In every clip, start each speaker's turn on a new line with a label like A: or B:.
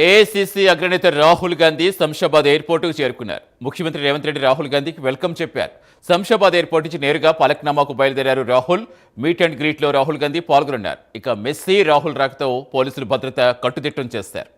A: AICC అగ్రనేత రాహుల్ గాంధీ శంషాబాద్ ఎయిర్పోర్టుకు చేరుకున్నారు. ముఖ్యమంత్రి రేవంత్ రెడ్డి రాహుల్ గాంధీకి వెల్కమ్ చెప్పారు. శంషాబాద్ ఎయిర్పోర్ట్ నుంచి నేరుగా పలక్నామాకు బయలుదేరారు రాహుల్. మీట్ అండ్ గ్రీట్లో రాహుల్ గాంధీ పాల్గొన్నారు. ఇక మెస్సీ రాహుల్ రాకతో పోలీసులు భద్రత కట్టుదిట్టం చేస్తారు.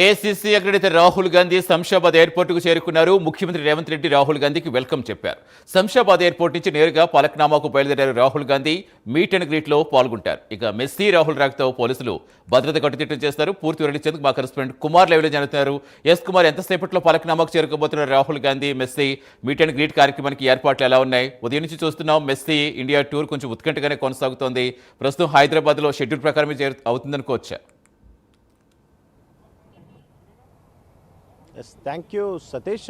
A: ఏసీసీ అగ్రనేత రాహుల్ గాంధీ శంషాబాద్ ఎయిర్పోర్టుకు చేరుకున్నారు ముఖ్యమంత్రి రేవంత్ రెడ్డి రాహుల్ గాంధీకి వెల్కమ్ చెప్పారు. శంషాబాద్ ఎయిర్పోర్ట్ నుంచి నేరుగా పలక్నామాకు బయలుదేరారు రాహుల్ గాంధీ. మీట్ అండ్ గ్రీట్లో పాల్గొంటారు. ఇక మెస్సీ రాహుల్ రాకతో పోలీసులు భద్రత కట్టుదిట్టం చేస్తారు. పూర్తి వివరించేందుకు మా కరెస్పాండెంట్ కుమార్ లైవ్లో జరుగుతున్నారు ఎస్ కుమార్ ఎంతసేపట్లో పలక్నామాకు చేరుకోబోతున్నారు Rahul Gandhi Messi? Meet and greet కార్యక్రమానికి ఏర్పాట్లు ఎలా ఉన్నాయి? ఉదయం నుంచి చూస్తున్నాం మెస్సీ ఇండియా టూర్ కొంచెం ఉత్కంఠగానే కొనసాగుతోంది. ప్రస్తుతం హైదరాబాద్లో షెడ్యూల్ ప్రకారమే చేరు అవుతుందనుకోవచ్చా?
B: Yes thank you Satish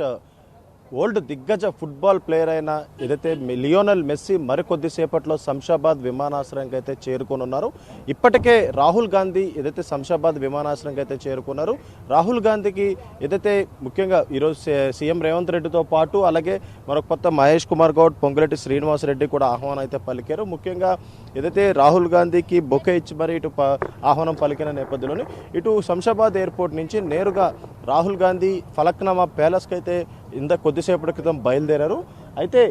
B: old దిగ్గజ ఫుట్బాల్ ప్లేయర్ అయిన ఏదైతే లియోనల్ మెస్సీ మరికొద్దిసేపట్లో శంషాబాద్ విమానాశ్రయంకి అయితే చేరుకోనున్నారు. ఇప్పటికే రాహుల్ గాంధీ ఏదైతే శంషాబాద్ విమానాశ్రయంకి అయితే చేరుకున్నారు. రాహుల్ గాంధీకి ఏదైతే ముఖ్యంగా ఈరోజు సీఎం రేవంత్ రెడ్డితో పాటు అలాగే మరొక కొత్త మహేష్ కుమార్ గౌడ్ పొంగులెట్టి శ్రీనివాస్ రెడ్డి కూడా ఆహ్వానం అయితే పలికారు. ముఖ్యంగా ఏదైతే రాహుల్ గాంధీకి బొకే ఇచ్చి మరి ఇటు ప- ఆహ్వానం పలికిన నేపథ్యంలోనే ఇటు శంషాబాద్ ఎయిర్పోర్ట్ నుంచి నేరుగా రాహుల్ గాంధీ ఫలక్నామా ప్యాలెస్కి అయితే ఇంత కొద్దిసేపటి క్రితం బయలుదేరారు. అయితే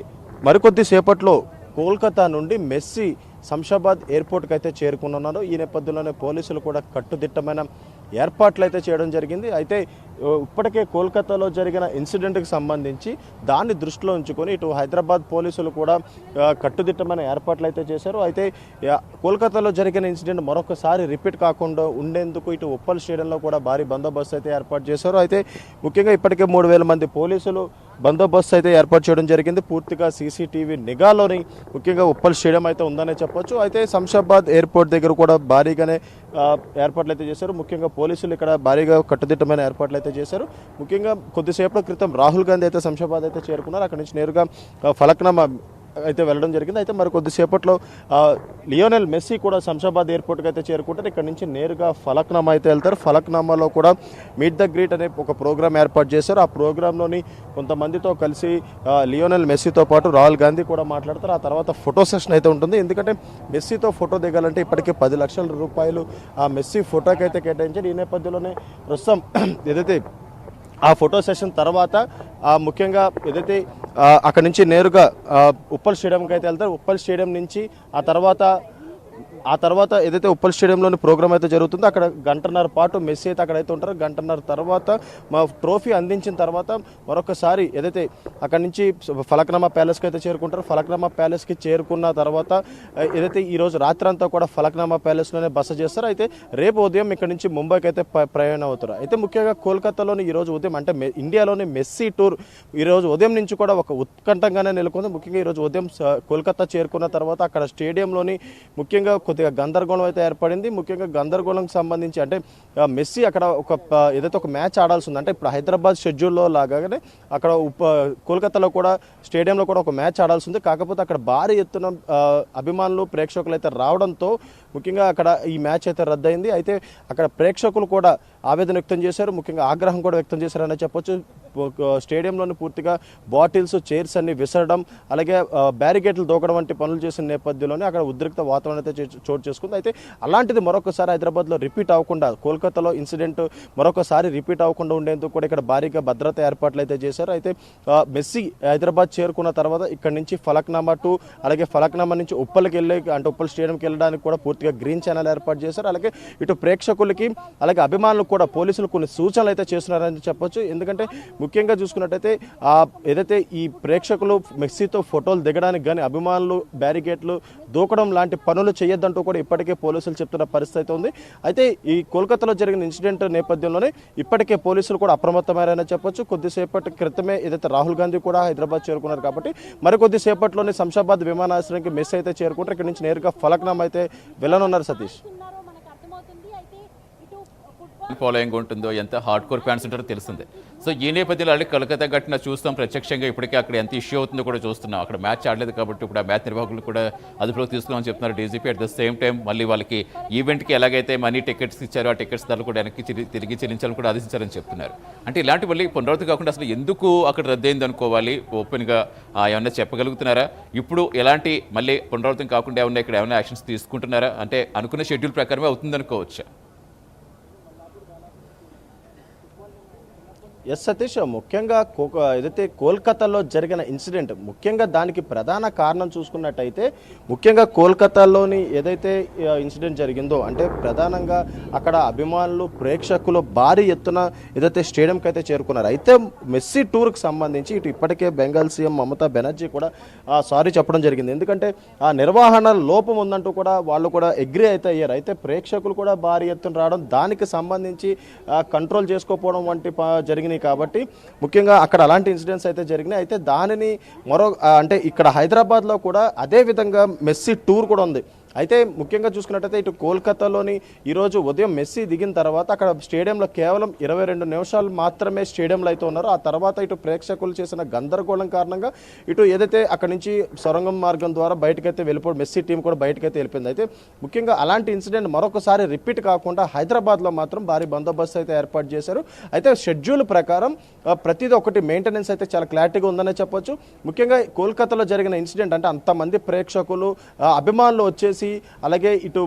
B: మరికొద్ది సేపట్లో కోల్కతా నుండి మెస్సీ శంషాబాద్ ఎయిర్పోర్ట్కి అయితే చేరుకున్నారు ఈ నేపథ్యంలోనే పోలీసులు కూడా కట్టుదిట్టమైన ఏర్పాట్లు అయితే చేయడం జరిగింది. అయితే ఇప్పటికే కోల్కతాలో జరిగిన ఇన్సిడెంట్కి సంబంధించి దాన్ని దృష్టిలో ఉంచుకొని ఇటు హైదరాబాద్ పోలీసులు కూడా కట్టుదిట్టమైన ఏర్పాట్లు అయితే చేశారు. అయితే కోల్కతాలో జరిగిన ఇన్సిడెంట్ మరొకసారి రిపీట్ కాకుండా ఉండేందుకు ఇటు ఉప్పల్ స్టేడియంలో కూడా భారీ బందోబస్తు అయితే ఏర్పాటు చేశారు. అయితే ముఖ్యంగా ఇప్పటికే మూడు వేల మంది పోలీసులు బందోబస్తు అయితే ఏర్పాటు చేయడం జరిగింది. పూర్తిగా సీసీటీవీ నిఘాలోని ముఖ్యంగా ఉప్పల్ స్టేడియం అయితే ఉందనే చెప్పొచ్చు. అయితే శంషాబాద్ ఎయిర్పోర్ట్ దగ్గర కూడా భారీగానే ఏర్పాట్లు అయితే చేశారు. ముఖ్యంగా పోలీసులు ఇక్కడ భారీగా కట్టుదిట్టమైన ఏర్పాట్లు అయితే చేశారు. ముఖ్యంగా కొద్దిసేపటి క్రితం రాహుల్ గాంధీ అయితే శంషాబాద్ అయితే చేరుకున్నారు. అక్కడి నుంచి నేరుగా ఫలక్నామా అయితే వెళ్ళడం జరిగింది. అయితే మరి కొద్దిసేపట్లో లియోనెల్ మెస్సీ కూడా శంషాబాద్ ఎయిర్పోర్ట్కి అయితే చేరుకుంటారు. ఇక్కడ నుంచి నేరుగా ఫలక్నామా అయితే వెళ్తారు. ఫలక్నామాలో కూడా మీట్ ద గ్రీట్ అనే ఒక ప్రోగ్రామ్ ఏర్పాటు చేశారు. ఆ ప్రోగ్రాంలోని కొంతమందితో కలిసి లియోనెల్ మెస్సీతో పాటు రాహుల్ గాంధీ కూడా మాట్లాడతారు. ఆ తర్వాత ఫోటో సెషన్ అయితే ఉంటుంది. ఎందుకంటే మెస్సీతో ఫోటో దిగాలంటే ఇప్పటికే పది లక్షల రూపాయలు ఆ మెస్సీ ఫోటోకి అయితే కేటాయించారు. ఈ నేపథ్యంలోనే ప్రస్తుతం ఏదైతే ఆ ఫోటో సెషన్ తర్వాత ఆ ముఖ్యంగా ఏదైతే అక్కడ నుంచి నేరుగా ఉప్పల్ స్టేడియంకి అయితే వెళ్తారు. ఉప్పల్ స్టేడియం నుంచి ఆ తర్వాత ఆ తర్వాత ఏదైతే ఉప్పల్ స్టేడియంలోని ప్రోగ్రామ్ అయితే జరుగుతుందో అక్కడ గంటన్నర పాటు మెస్సీ అయితే అక్కడ అయితే ఉంటారు. గంటన్నర తర్వాత మా ట్రోఫీ అందించిన తర్వాత మరొకసారి ఏదైతే అక్కడ నుంచి ఫలక్నామా ప్యాలెస్కి అయితే చేరుకుంటారు ఫలక్నామా ప్యాలెస్కి చేరుకున్న తర్వాత ఏదైతే ఈరోజు రాత్రి అంతా కూడా ఫలక్నామా ప్యాలెస్లోనే బస చేస్తారు. అయితే రేపు ఉదయం ఇక్కడ నుంచి ముంబైకి అయితే ప్రయాణం అవుతారు. అయితే ముఖ్యంగా కోల్కతాలోని ఈ రోజు ఉదయం అంటే మె- ఇండియాలోని మెస్సీ టూర్ ఈ రోజు ఉదయం నుంచి కూడా ఒక ఉత్కంఠంగానే నెలకొంది. ముఖ్యంగా ఈరోజు ఉదయం కోల్కతా చేరుకున్న తర్వాత అక్కడ స్టేడియంలోని ముఖ్యంగా కొద్దిగా గందరగోళం అయితే ఏర్పడింది. ముఖ్యంగా గందరగోళంకి సంబంధించి అంటే మెస్సీ అక్కడ ఒక ఏదైతే ఒక మ్యాచ్ ఆడాల్సి ఉంది అంటే ఇప్పుడు హైదరాబాద్ షెడ్యూల్లో లాగానే అక్కడ ఉప కోల్కతాలో కూడా స్టేడియంలో కూడా ఒక మ్యాచ్ ఆడాల్సి ఉంది. కాకపోతే అక్కడ భారీ ఎత్తున అభిమానులు ప్రేక్షకులు అయితే రావడంతో ముఖ్యంగా అక్కడ ఈ మ్యాచ్ అయితే రద్దయింది. అయితే అక్కడ ప్రేక్షకులు కూడా ఆవేదన వ్యక్తం చేశారు. ముఖ్యంగా ఆగ్రహం కూడా వ్యక్తం చేశారని చెప్పొచ్చు. స్టేడియంలోని పూర్తిగా బాటిల్స్ చైర్స్ అన్ని విసరడం అలాగే ఆ, బ్యారికేడ్లు దూకడం వంటి పనులు చేసిన నేపథ్యంలోనే అక్కడ ఉద్రిక్త వాతావరణం అయితే చోటు చేసుకుంది. అయితే అలాంటిది మరొకసారి హైదరాబాద్లో రిపీట్ అవ్వకుండా కోల్కతాలో ఇన్సిడెంట్ మరొకసారి రిపీట్ అవ్వకుండా ఉండేందుకు కూడా ఇక్కడ భారీగా భద్రత ఏర్పాట్లు అయితే చేశారు. అయితే మెస్సీ హైదరాబాద్ చేరుకున్న తర్వాత ఇక్కడ నుంచి ఫలక్నామా టు అలాగే ఫలక్నామా నుంచి ఉప్పలకి వెళ్ళే అంటే ఉప్పల్ స్టేడియంకి వెళ్ళడానికి కూడా పూర్తిగా గ్రీన్ ఛానల్ ఏర్పాటు చేశారు. అలాగే ఇటు ప్రేక్షకులకి అలాగే అభిమానులకు కూడా పోలీసులు కొన్ని సూచనలు అయితే చేస్తున్నారని చెప్పొచ్చు. ఎందుకంటే ముఖ్యంగా చూసుకున్నట్టయితే ఆ ఏదైతే ఈ ప్రేక్షకులు మెస్సీతో ఫోటోలు దిగడానికి కానీ అభిమానులు బ్యారికేడ్లు దూకడం లాంటి పనులు చేయొద్దంటూ కూడా ఇప్పటికే పోలీసులు చెప్తున్న పరిస్థితి అయితే ఉంది. అయితే ఈ కోల్కతాలో జరిగిన ఇన్సిడెంట్ నేపథ్యంలోనే ఇప్పటికే పోలీసులు కూడా అప్రమత్తమయ్యారని చెప్పొచ్చు. కొద్దిసేపటి క్రితమే ఏదైతే రాహుల్ గాంధీ కూడా హైదరాబాద్ చేరుకున్నారు కాబట్టి మరికొద్ది సేపట్లోనే శంషాబాద్ విమానాశ్రయానికి మెస్ అయితే చేరుకుంటారు. ఇక్కడ నుంచి నేరుగా ఫలక్నామా అయితే వెళ్ళనున్నారు సతీష్
C: ఉన్నారో మనకు అర్థమవుతుంది అయితే ఇటు ఫుట్బాల్
A: ఫాలోయింగ్ ఉంటుందో ఎంత హార్డ్ కోర్ ఫ్యాన్స్ ఉంటారో తెలిసిందే సో ఈ నేపథ్యంలో అలాగే కలకత్తా ఘటన చూస్తాం. ప్రత్యక్షంగా ఇప్పటికే అక్కడ ఎంత ఇష్యూ అవుతుందో కూడా చూస్తున్నాం. అక్కడ మ్యాచ్ ఆడలేదు కాబట్టి ఇప్పుడు ఆ మ్యాచ్ నిర్వాహకులు కూడా అదుపులోకి తీసుకున్నామని చెప్తున్నారు DGP at the same time మళ్ళీ వాళ్ళకి ఈవెంట్కి ఎలాగైతే మనీ టికెట్స్ ఇచ్చారో ఆ టికెట్స్ ధరలు కూడా వెనక్కి తిరిగి- చెల్లించాలని కూడా ఆదేశించారని చెప్తున్నారు. అంటే ఇలాంటి మళ్ళీ పునరావృతి కాకుండా అసలు ఎందుకు అక్కడ రద్దయింది అనుకోవాలి? ఓపెన్గా ఏమైనా ఏమన్నా చెప్పగలుగుతున్నారా? ఇప్పుడు ఎలాంటి మళ్ళీ పునరావృతం కాకుండా ఏమన్నా ఇక్కడ ఏమైనా యాక్షన్స్ తీసుకుంటున్నారా? అంటే అనుకున్న షెడ్యూల్ ప్రకారమే అవుతుంది అనుకోవచ్చా
B: ఎస్ సతీష్ ముఖ్యంగా ఏదైతే కోల్కతాలో జరిగిన ఇన్సిడెంట్ ముఖ్యంగా దానికి ప్రధాన కారణం చూసుకున్నట్టయితే ముఖ్యంగా కోల్కతాలోని ఏదైతే ఇన్సిడెంట్ జరిగిందో అంటే ప్రధానంగా అక్కడ అభిమానులు ప్రేక్షకులు భారీ ఎత్తున ఏదైతే స్టేడియంకి అయితే చేరుకున్నారు. అయితే మెస్సీ టూర్కి సంబంధించి ఇటు ఇప్పటికే బెంగాల్ సీఎం మమతా బెనర్జీ కూడా సారీ చెప్పడం జరిగింది. ఎందుకంటే ఆ నిర్వహణ లోపం ఉందంటూ కూడా వాళ్ళు కూడా అగ్రి అయితే అయ్యారు. అయితే ప్రేక్షకులు కూడా భారీ ఎత్తున రావడం దానికి సంబంధించి కంట్రోల్ చేసుకోకపోవడం వంటి జరిగిన జరిగినాయి కాబట్టి ముఖ్యంగా అక్కడ అలాంటి ఇన్సిడెంట్స్ అయితే జరిగినాయి. అయితే దానిని మరో అంటే ఇక్కడ హైదరాబాద్లో కూడా అదే విధంగా మెస్సీ టూర్ కూడా ఉంది. అయితే ముఖ్యంగా చూసుకున్నట్టయితే ఇటు కోల్కతాలోని ఈరోజు ఉదయం మెస్సీ దిగిన తర్వాత అక్కడ స్టేడియంలో కేవలం ఇరవై రెండు నిమిషాలు మాత్రమే స్టేడియంలో అయితే ఉన్నారు. ఆ తర్వాత ఇటు ప్రేక్షకులు చేసిన గందరగోళం కారణంగా ఇటు ఏదైతే అక్కడ నుంచి సొరంగం మార్గం ద్వారా బయటకైతే వెళ్ళిపోవడం మెస్సీ టీం కూడా బయటకైతే వెళ్ళిపోయింది. అయితే ముఖ్యంగా అలాంటి ఇన్సిడెంట్ మరొకసారి రిపీట్ కాకుండా హైదరాబాద్లో మాత్రం భారీ బందోబస్తు అయితే ఏర్పాటు చేశారు. అయితే షెడ్యూల్ ప్రకారం ప్రతిదీ ఒకటి మెయింటెనెన్స్ అయితే చాలా క్లారిటీగా ఉందనే చెప్పొచ్చు. ముఖ్యంగా కోల్కతాలో జరిగిన ఇన్సిడెంట్ అంటే అంతమంది ప్రేక్షకులు అభిమానులు వచ్చేసి అలాగే ఇటు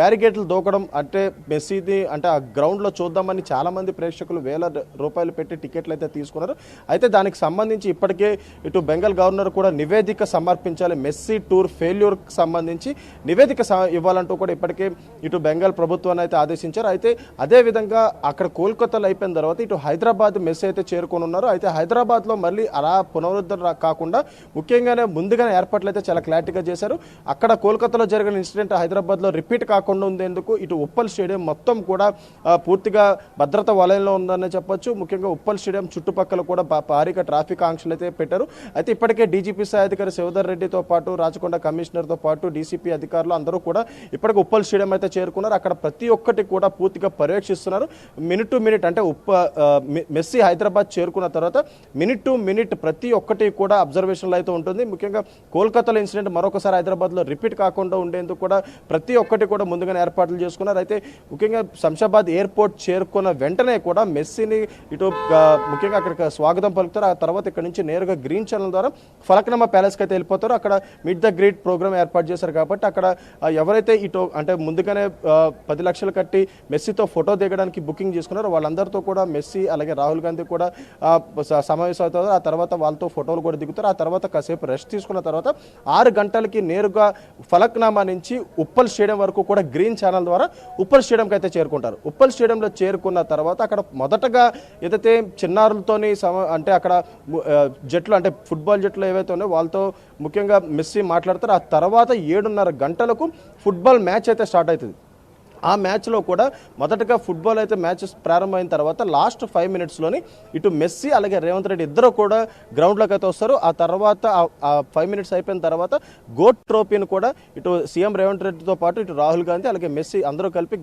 B: బ్యారికేడ్లు దూకడం అంటే మెస్సీది అంటే ఆ గ్రౌండ్లో చూద్దామని చాలామంది ప్రేక్షకులు వేల రూపాయలు పెట్టి టికెట్లు అయితే తీసుకున్నారు. అయితే దానికి సంబంధించి ఇప్పటికే ఇటు బెంగాల్ గవర్నర్ కూడా నివేదిక సమర్పించాలి. మెస్సీ టూర్ ఫెయిల్యూర్కి సంబంధించి నివేదిక ఇవ్వాలంటూ కూడా ఇప్పటికే ఇటు బెంగాల్ ప్రభుత్వాన్ని అయితే ఆదేశించారు. అయితే అదే విధంగా అక్కడ కోల్కతాలో అయిపోయిన తర్వాత ఇటు హైదరాబాద్ మెస్ అయితే చేరుకొని ఉన్నారు అయితే హైదరాబాద్లో మళ్ళీ అలా పునరుద్ధరణ కాకుండా ముఖ్యంగానే ముందుగానే ఏర్పాట్లు అయితే చాలా క్లారిటీగా చేశారు. అక్కడ కోల్కతా కోల్కతాలో జరిగిన ఇన్సిడెంట్ హైదరాబాద్లో రిపీట్ కాకుండా ఉండేందుకు ఇటు ఉప్పల్ స్టేడియం మొత్తం కూడా పూర్తిగా భద్రత వలయంలో ఉందని చెప్పొచ్చు. ముఖ్యంగా ఉప్పల్ స్టేడియం చుట్టుపక్కల కూడా భారీగా ట్రాఫిక్ ఆంక్షలు అయితే పెట్టారు. అయితే ఇప్పటికే డీజీపీ స్థాయి అధికారి శివధర్ రెడ్డితో పాటు రాచకొండ కమిషనర్తో పాటు డీసీపీ అధికారులు అందరూ కూడా ఇప్పటికే ఉప్పల్ స్టేడియం అయితే చేరుకున్నారు. అక్కడ ప్రతి ఒక్కటి కూడా పూర్తిగా పర్యవేక్షిస్తున్నారు. మినిట్ టు మినిట్ అంటే ఉప్ప మెస్సీ హైదరాబాద్ చేరుకున్న తర్వాత మినిట్ టు మినిట్ ప్రతి ఒక్కటి కూడా అబ్జర్వేషన్లో అయితే ఉంటుంది. ముఖ్యంగా కోల్కతాలో ఇన్సిడెంట్ మరొకసారి హైదరాబాద్లో రిపీట్ కాకుండా ఉండేందుకు కూడా ప్రతి ఒక్కటి కూడా ముందుగానే ఏర్పాట్లు చేసుకున్నారు. అయితే ముఖ్యంగా శంషాబాద్ ఎయిర్పోర్ట్ చేరుకున్న వెంటనే కూడా మెస్సీని ఇటు ముఖ్యంగా అక్కడికి స్వాగతం పలుకుతారు. ఆ తర్వాత ఇక్కడ నుంచి నేరుగా గ్రీన్ ఛానల్ ద్వారా ఫలక్నమా ప్యాలెస్కి అయితే వెళ్ళిపోతారు. అక్కడ మిడ్ ద గ్రేట్ ప్రోగ్రామ్ ఏర్పాటు చేశారు కాబట్టి అక్కడ ఎవరైతే ఇటు అంటే ముందుగానే పది లక్షలు కట్టి మెస్సీతో ఫోటో దిగడానికి బుకింగ్ చేసుకున్నారో వాళ్ళందరితో కూడా మెస్సీ అలాగే రాహుల్ గాంధీ కూడా సమావేశం అవుతారు. ఆ తర్వాత వాళ్ళతో ఫోటోలు కూడా దిగుతారు. ఆ తర్వాత కాసేపు రెస్ట్ తీసుకున్న తర్వాత ఆరు గంటలకి నేరుగా ఫలక్నామా నుంచి ఉప్పల్ స్టేడియం వరకు కూడా గ్రీన్ ఛానల్ ద్వారా ఉప్పల్ స్టేడియంకి అయితే చేరుకుంటారు. ఉప్పల్ స్టేడియంలో చేరుకున్న తర్వాత అక్కడ మొదటగా ఏదైతే చిన్నారులతోని సమ అంటే అక్కడ జట్లు అంటే ఫుట్బాల్ జట్లు ఏవైతే ఉన్నాయో వాళ్ళతో ముఖ్యంగా మెస్సీ మాట్లాడతారు ఆ తర్వాత ఏడున్నర గంటలకు ఫుట్బాల్ మ్యాచ్ అయితే స్టార్ట్ అవుతుంది. ఆ మ్యాచ్లో కూడా మొదటగా ఫుట్బాల్ అయితే మ్యాచ్ ప్రారంభమైన తర్వాత లాస్ట్ ఫైవ్ మినిట్స్లోని ఇటు మెస్సీ అలాగే రేవంత్ రెడ్డి ఇద్దరు కూడా గ్రౌండ్లోకి అయితే వస్తారు. ఆ తర్వాత ఆ- ఫైవ్ మినిట్స్ అయిపోయిన తర్వాత గోట్ ట్రోఫీని కూడా ఇటు సీఎం రేవంత్ రెడ్డితో పాటు ఇటు రాహుల్ గాంధీ అలాగే మెస్సీ అందరూ కలిపి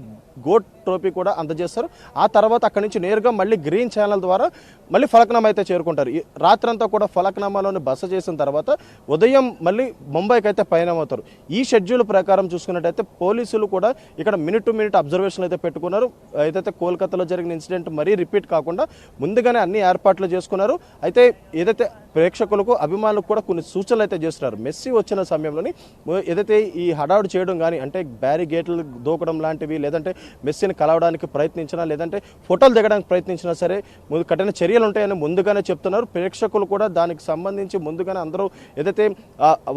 B: గోట్ ట్రోఫీ కూడా అందజేస్తారు. ఆ తర్వాత అక్కడి నుంచి నేరుగా మళ్ళీ గ్రీన్ ఛానల్ ద్వారా మళ్ళీ ఫలక్నామా అయితే చేరుకుంటారు. ఈ రాత్రంతా కూడా ఫలక్నామాలోని బస చేసిన తర్వాత ఉదయం మళ్ళీ ముంబైకి అయితే పయనమవుతారు. ఈ షెడ్యూల్ ప్రకారం చూసుకున్నట్టయితే పోలీసులు కూడా ఇక్కడ మినిట్ టు మినిట్ అబ్జర్వేషన్ అయితే పెట్టుకున్నారు. ఏదైతే కోల్కతాలో జరిగిన ఇన్సిడెంట్ మరీ రిపీట్ కాకుండా ముందుగానే అన్ని ఏర్పాట్లు చేసుకున్నారు. అయితే ఏదైతే ప్రేక్షకులకు అభిమానులకు కూడా కొన్ని సూచనలు అయితే చేస్తున్నారు. మెస్సీ వచ్చిన సమయంలోని ఏదైతే ఈ హడావుడు చేయడం కానీ అంటే బ్యారిగేట్లు దూకడం లాంటివి లేదంటే మెస్సీని కలవడానికి ప్రయత్నించినా లేదంటే ఫోటోలు దిగడానికి ప్రయత్నించినా సరే ముందు కఠిన చర్యలు ఉంటాయని ముందుగానే చెప్తున్నారు. ప్రేక్షకులు కూడా దానికి సంబంధించి ముందుగానే అందరూ ఏదైతే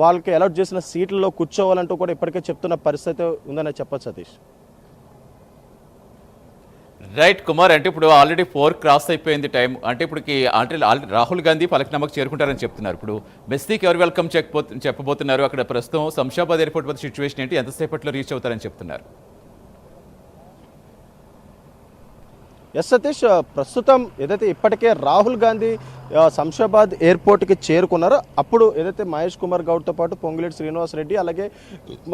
B: వాళ్ళకి అలౌట్ చేసిన సీట్లలో కూర్చోవాలంటూ కూడా ఇప్పటికే చెప్తున్న పరిస్థితి ఉందని చెప్పచ్చు సతీష్.
A: రైట్ కుమార్ అంటే ఇప్పుడు ఆల్రెడీ ఫోర్ క్రాస్ అయిపోయింది టైం అంటే ఇప్పటికి అంటే రాహుల్ గాంధీ పలక్నామాకు చేరుకుంటారని చెప్తున్నారు. ఇప్పుడు మెస్సీకి ఎవరు వెల్కమ్ చెప్పబోతున్నారు? అక్కడ ప్రస్తుతం శంషాబాద్ ఎయిర్పోర్ట్ వద్ద సిచ్యువేషన్ ఏంటి? ఎంతసేపట్లో రీచ్ అవుతారని చెప్తున్నారు?
B: ఎస్ సతీష్ ప్రస్తుతం ఏదైతే ఇప్పటికే రాహుల్ గాంధీ శంషాబాద్ ఎయిర్పోర్ట్కి చేరుకున్నారో అప్పుడు ఏదైతే మహేష్ కుమార్ గౌడ్తో పాటు పొంగులేటి శ్రీనివాస్ రెడ్డి అలాగే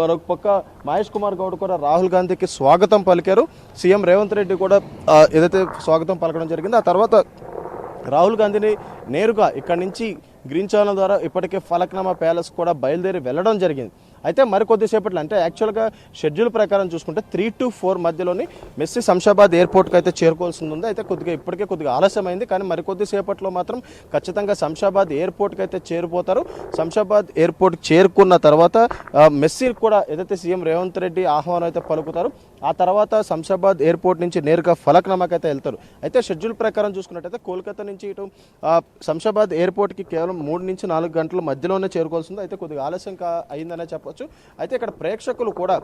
B: మరొక పక్క మహేష్ కుమార్ గౌడ్ కూడా రాహుల్ గాంధీకి స్వాగతం పలికారు. సీఎం రేవంత్ రెడ్డి కూడా ఏదైతే స్వాగతం పలకడం జరిగింది ఆ తర్వాత రాహుల్ గాంధీని నేరుగా ఇక్కడి నుంచి గ్రీన్ ఛానల్ ద్వారా ఇప్పటికే ఫలక్నామా ప్యాలెస్ కూడా బయలుదేరి వెళ్ళడం జరిగింది. అయితే మరికొద్దిసేపట్లో అంటే యాక్చువల్గా షెడ్యూల్ ప్రకారం చూసుకుంటే త్రీ టు ఫోర్ మధ్యలోని మెస్సీ శంషాబాద్ ఎయిర్పోర్ట్కి అయితే చేరుకోవాల్సి ఉంది. అయితే కొద్దిగా ఇప్పటికే కొద్దిగా ఆలస్యమైంది. కానీ మరికొద్దిసేపట్లో మాత్రం ఖచ్చితంగా శంషాబాద్ ఎయిర్పోర్ట్కి అయితే చేరిపోతారు శంషాబాద్ ఎయిర్పోర్ట్ చేరుకున్న తర్వాత మెస్సీ కూడా ఏదైతే సీఎం రేవంత్ రెడ్డి ఆహ్వానం అయితే పలుకుతారు ఆ తర్వాత శంషాబాద్ ఎయిర్పోర్ట్ నుంచి నేరుగా ఫలక్నామాకి అయితే వెళ్తారు. అయితే షెడ్యూల్ ప్రకారం చూసుకున్నట్టయితే కోల్కతా నుంచి ఇటు శంషాబాద్ ఎయిర్పోర్ట్కి కేవలం మూడు నుంచి నాలుగు గంటల మధ్యలోనే చేరుకోవాల్సింది. అయితే కొద్దిగా ఆలస్యం కా అయిందనే చెప్పొచ్చు. అయితే ఇక్కడ ప్రేక్షకులు కూడా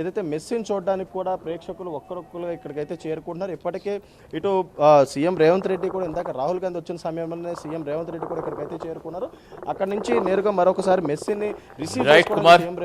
B: ఏదైతే మెస్సీని చూడడానికి కూడా ప్రేక్షకులు ఒక్కరొక్కరుగా ఇక్కడికైతే చేరుకుంటున్నారు. ఇప్పటికే ఇటు సీఎం రేవంత్ రెడ్డి కూడా ఇందాక రాహుల్ గాంధీ వచ్చిన సమయంలోనే సీఎం రేవంత్ రెడ్డి కూడా ఇక్కడికైతే చేరుకున్నారు. అక్కడ నుంచి నేరుగా మరొకసారి మెస్సీని రిసీవ్
A: కుమార్.